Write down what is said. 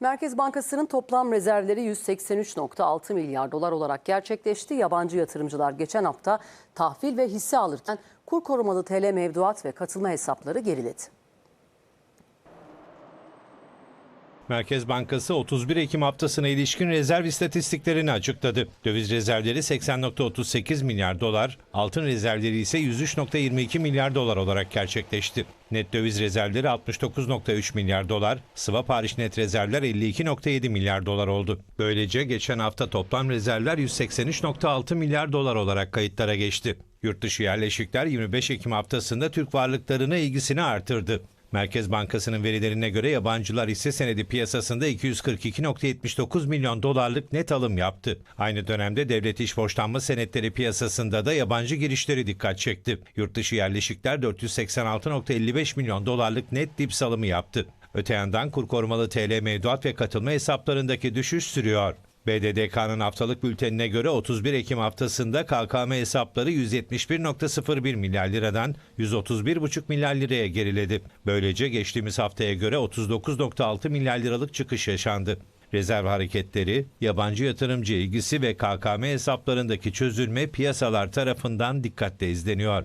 Merkez Bankası'nın toplam rezervleri 183.6 milyar dolar olarak gerçekleşti. Yabancı yatırımcılar geçen hafta tahvil ve hisse alırken kur korumalı TL mevduat ve katılma hesapları geriledi. Merkez Bankası 31 Ekim haftasına ilişkin rezerv istatistiklerini açıkladı. Döviz rezervleri 80.38 milyar dolar, altın rezervleri ise 103.22 milyar dolar olarak gerçekleşti. Net döviz rezervleri 69.3 milyar dolar, swap hariç net rezervler 52.7 milyar dolar oldu. Böylece geçen hafta toplam rezervler 183.6 milyar dolar olarak kayıtlara geçti. Yurtdışı yerleşikler 25 Ekim haftasında Türk varlıklarına ilgisini artırdı. Merkez Bankası'nın verilerine göre yabancılar hisse senedi piyasasında 242.79 milyon dolarlık net alım yaptı. Aynı dönemde devlet iş borçlanma senetleri piyasasında da yabancı girişleri dikkat çekti. Yurtdışı yerleşikler 486.55 milyon dolarlık net dips alımı yaptı. Öte yandan kur korumalı TL mevduat ve katılma hesaplarındaki düşüş sürüyor. BDDK'nın haftalık bültenine göre 31 Ekim haftasında KKM hesapları 171.01 milyar liradan 131,5 milyar liraya geriledi. Böylece geçtiğimiz haftaya göre 39.6 milyar liralık çıkış yaşandı. Rezerv hareketleri, yabancı yatırımcı ilgisi ve KKM hesaplarındaki çözülme piyasalar tarafından dikkatle izleniyor.